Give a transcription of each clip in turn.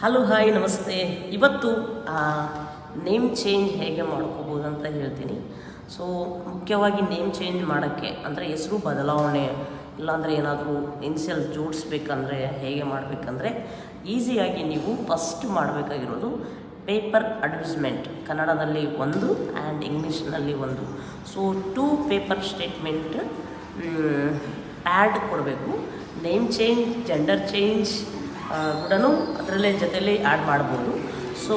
Hello, hi, ನಮಸ್ತೆ. ಇವತ್ತು name change ಹೇಗೆ ಮಾಡ್ಕೋಬೋದು ಅಂತ ಹೇಳ್ತೀನಿ. ಸೊ ಮುಖ್ಯವಾಗಿ ನೇಮ್ ಚೇಂಜ್ ಮಾಡೋಕ್ಕೆ ಅಂದರೆ ಹೆಸರು ಬದಲಾವಣೆ, ಇಲ್ಲಾಂದರೆ ಏನಾದರೂ ಇನ್ಸಿಯಲ್ ಜೋಡಿಸ್ಬೇಕಂದ್ರೆ, ಹೇಗೆ ಮಾಡಬೇಕಂದ್ರೆ, ಈಸಿಯಾಗಿ ನೀವು ಫಸ್ಟ್ ಮಾಡಬೇಕಾಗಿರೋದು ಪೇಪರ್ ಅಡ್ವರ್ಟೈಸ್ಮೆಂಟ್ ಕನ್ನಡದಲ್ಲಿ ಒಂದು ಆ್ಯಂಡ್ ಇಂಗ್ಲೀಷ್ನಲ್ಲಿ ಒಂದು. So two paper statement ad ಕೊಡಬೇಕು. ನೇಮ್ ಚೇಂಜ್ ಜೆಂಡರ್ ಚೇಂಜ್ ಕೂಡ ಅದರಲ್ಲೇ ಜೊತೆಯಲ್ಲಿ ಆ್ಯಡ್ ಮಾಡ್ಬೋದು. ಸೊ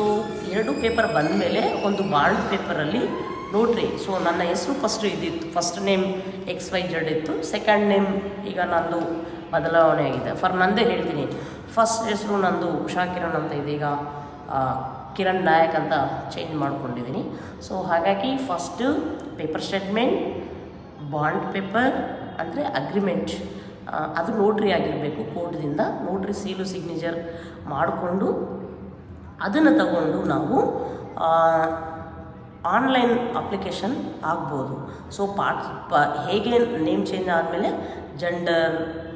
ಎರಡು ಪೇಪರ್ ಬಂದ ಮೇಲೆ ಒಂದು ಬಾಂಡ್ ಪೇಪರಲ್ಲಿ ನೋಡ್ರಿ ಸೊ ನನ್ನ ಹೆಸರು ಫಸ್ಟ್ ಇದ್ದಿತ್ತು first name X Y Z ಇತ್ತು. ಸೆಕೆಂಡ್ ನೇಮ್ ಈಗ ನಂದು ಬದಲಾವಣೆ ಆಗಿದೆ. ಫಾರ್ ನಂದೇ ಹೇಳ್ತೀನಿ. ಫಸ್ಟ್ ಹೆಸರು ನಂದು ಉಷಾ ಕಿರಣ್ ಅಂತ ಇದೀಗ ಕಿರಣ್ ನಾಯಕ್ ಅಂತ ಚೇಂಜ್ ಮಾಡ್ಕೊಂಡಿದ್ದೀನಿ. ಸೊ ಹಾಗಾಗಿ first paper statement bond paper ಅಂದರೆ ಅಗ್ರಿಮೆಂಟ್ ಅದು ನೋಟ್ರಿ ಆಗಿರಬೇಕು. ಕೋರ್ಟ್ದಿಂದ ನೋಟ್ರಿ ಸೀಲು ಸಿಗ್ನೇಚರ್ ಮಾಡಿಕೊಂಡು ಅದನ್ನು ತಗೊಂಡು ನಾವು ಆನ್ಲೈನ್ ಅಪ್ಲಿಕೇಶನ್ ಆಗ್ಬೋದು. ಸೊ ಪಾರ್ಟ್ ಪ, ಹೇಗೆ ನೇಮ್ ಚೇಂಜ್ ಆದಮೇಲೆ ಜೆಂಡರ್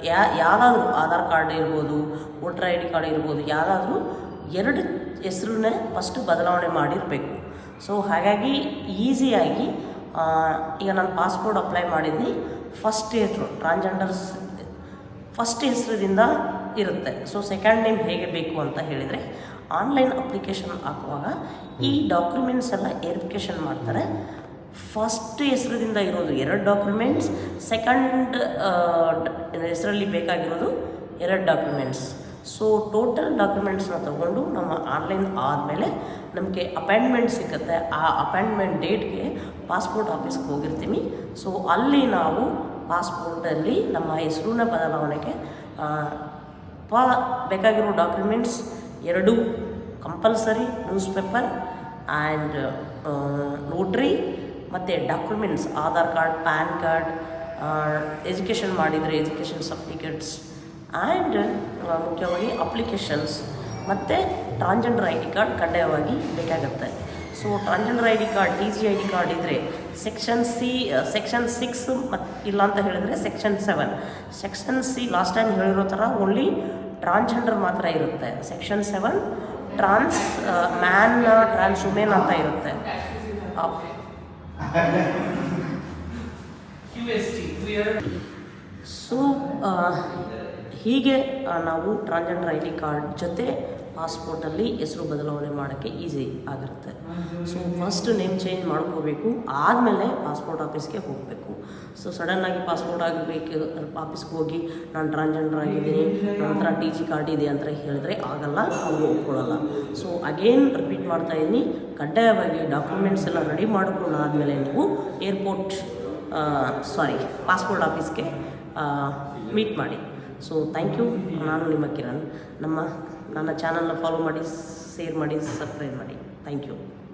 ಯಾ ಯಾವುದಾದ್ರೂ ಆಧಾರ್ ಕಾರ್ಡ್ ಇರ್ಬೋದು, ವೋಟರ್ ಐ ಡಿ ಕಾರ್ಡ್ ಇರ್ಬೋದು ಯಾವುದಾದ್ರೂ ಎರಡು ಹೆಸ್ರನ್ನೇ ಫಸ್ಟು ಬದಲಾವಣೆ ಮಾಡಿರಬೇಕು. ಸೊ ಹಾಗಾಗಿ ಈಸಿಯಾಗಿ ಈಗ ನಾನು ಪಾಸ್ಪೋರ್ಟ್ ಅಪ್ಲೈ ಮಾಡಿದ್ನಿ. ಫಸ್ಟ್ ಹೆಸರು ಟ್ರಾನ್ಸ್ಜೆಂಡರ್ಸ್ ಫಸ್ಟ್ ಹೆಸರಿಂದ ಇರುತ್ತೆ. ಸೊ ಸೆಕೆಂಡ್ ನೇಮ್ ಹೇಗೆ ಬೇಕು ಅಂತ ಹೇಳಿದರೆ ಆನ್ಲೈನ್ ಅಪ್ಲಿಕೇಶನ್ ಹಾಕುವಾಗ ಈ ಡಾಕ್ಯುಮೆಂಟ್ಸ್ ಎಲ್ಲ ವೆರಿಫಿಕೇಷನ್ ಮಾಡ್ತಾರೆ. ಫಸ್ಟ್ ಹೆಸರಿಂದ ಇರೋದು ಎರಡು ಡಾಕ್ಯುಮೆಂಟ್ಸ್ ಸೆಕೆಂಡ್ ಹೆಸರಲ್ಲಿ ಬೇಕಾಗಿರೋದು ಎರಡು ಡಾಕ್ಯುಮೆಂಟ್ಸ್ ಸೊ ಟೋಟಲ್ ಡಾಕ್ಯುಮೆಂಟ್ಸ್ನ ತಗೊಂಡು ನಮ್ಮ ಆನ್ಲೈನ್ ಆದಮೇಲೆ ನಮಗೆ ಅಪಾಯಿಂಟ್ಮೆಂಟ್ ಸಿಗುತ್ತೆ ಆ ಅಪಾಯಿಂಟ್ಮೆಂಟ್ ಡೇಟ್ಗೆ ಪಾಸ್ಪೋರ್ಟ್ ಆಫೀಸ್ಗೆ ಹೋಗಿರ್ತೀವಿ. ಸೊ ಅಲ್ಲಿ ನಾವು ಪಾಸ್ಪೋರ್ಟಲ್ಲಿ ನಮ್ಮ ಹೆಸರನ್ನ ಬದಲಾವಣೆಗೆ ಪಾ ಬೇಕಾಗಿರೋ ಡಾಕ್ಯುಮೆಂಟ್ಸ್ ಎರಡು, compulsory news paper and notary ಮತ್ತು documents, Aadhaar card, PAN card education ಮಾಡಿದರೆ ಎಜುಕೇಷನ್ ಸರ್ಟಿಫಿಕೇಟ್ಸ್ ಆ್ಯಂಡ್ ಮುಖ್ಯವಾಗಿ ಅಪ್ಲಿಕೇಶನ್ಸ್ ಮತ್ತು ಟ್ರಾನ್ಜೆಂಡರ್ ಐ ಡಿ ಕಾರ್ಡ್ ಕಡ್ಡಾಯವಾಗಿ ಬೇಕಾಗುತ್ತೆ. So transgender I D card, T G I D card ಇದ್ದರೆ ಸೆಕ್ಷನ್ ಸಿ ಸೆಕ್ಷನ್ ಸಿಕ್ಸ್ ಮತ್ತು ಇಲ್ಲ ಅಂತ ಹೇಳಿದರೆ section seven section C last time ಹೇಳಿರೋ ಥರ ಓನ್ಲಿ ಟ್ರಾನ್ಸ್ಜೆಂಡರ್ ಮಾತ್ರ ಇರುತ್ತೆ. Section seven trans man trans women ಅಂತ ಇರುತ್ತೆ. ಸೊ ಆ, ಹೀಗೆ ನಾವು ಟ್ರಾನ್ಸ್ಜೆಂಡರ್ ಐ ಡಿ ಕಾರ್ಡ್ ಜೊತೆ ಪಾಸ್ಪೋರ್ಟಲ್ಲಿ ಹೆಸರು ಬದಲಾವಣೆ ಮಾಡೋಕ್ಕೆ ಈಸಿ ಆಗಿರುತ್ತೆ. ಸೊ ಫಸ್ಟ್ ನೇಮ್ ಚೇಂಜ್ ಮಾಡ್ಕೋಬೇಕು, ಆದಮೇಲೆ ಪಾಸ್ಪೋರ್ಟ್ ಆಫೀಸ್ಗೆ ಹೋಗಬೇಕು. ಸೊ ಸಡನ್ನಾಗಿ ಪಾಸ್ಪೋರ್ಟ್ ಆಗಬೇಕು ಆಫೀಸ್ಗೆ ಹೋಗಿ ನಾನು ಟ್ರಾನ್ಸ್ಜೆಂಡರ್ ಆಗಿದ್ದೀನಿ ನನ್ನ ಹತ್ರ ಟಿ ಜಿ ಕಾರ್ಡ್ ಇದೆ ಅಂತ ಹೇಳಿದ್ರೆ ಆಗಲ್ಲ ಅವ್ರು ಒಪ್ಕೊಳ್ಳಲ್ಲ. ಸೊ ಅಗೇನ್ ರಿಪೀಟ್ ಮಾಡ್ತಾ ಇದ್ದೀನಿ ಕಡ್ಡಾಯವಾಗಿ ಡಾಕ್ಯುಮೆಂಟ್ಸ್ ಎಲ್ಲ ರೆಡಿ ಆದಮೇಲೆ ನೀವು ಏರ್ಪೋರ್ಟ್ ಸಾರಿ ಪಾಸ್ಪೋರ್ಟ್ ಆಫೀಸ್ಗೆ ಮೀಟ್ ಮಾಡಿ. ಸೊ ಥ್ಯಾಂಕ್ ಯು ನಾನು ನಿಮ್ಮ ಕಿರಣ್. ನಮ್ಮ, ನನ್ನ ಚಾನಲ್ನ ಫಾಲೋ ಮಾಡಿ ಶೇರ್ ಮಾಡಿ ಸಬ್ಸ್ಕ್ರೈಬ್ ಮಾಡಿ. Thank you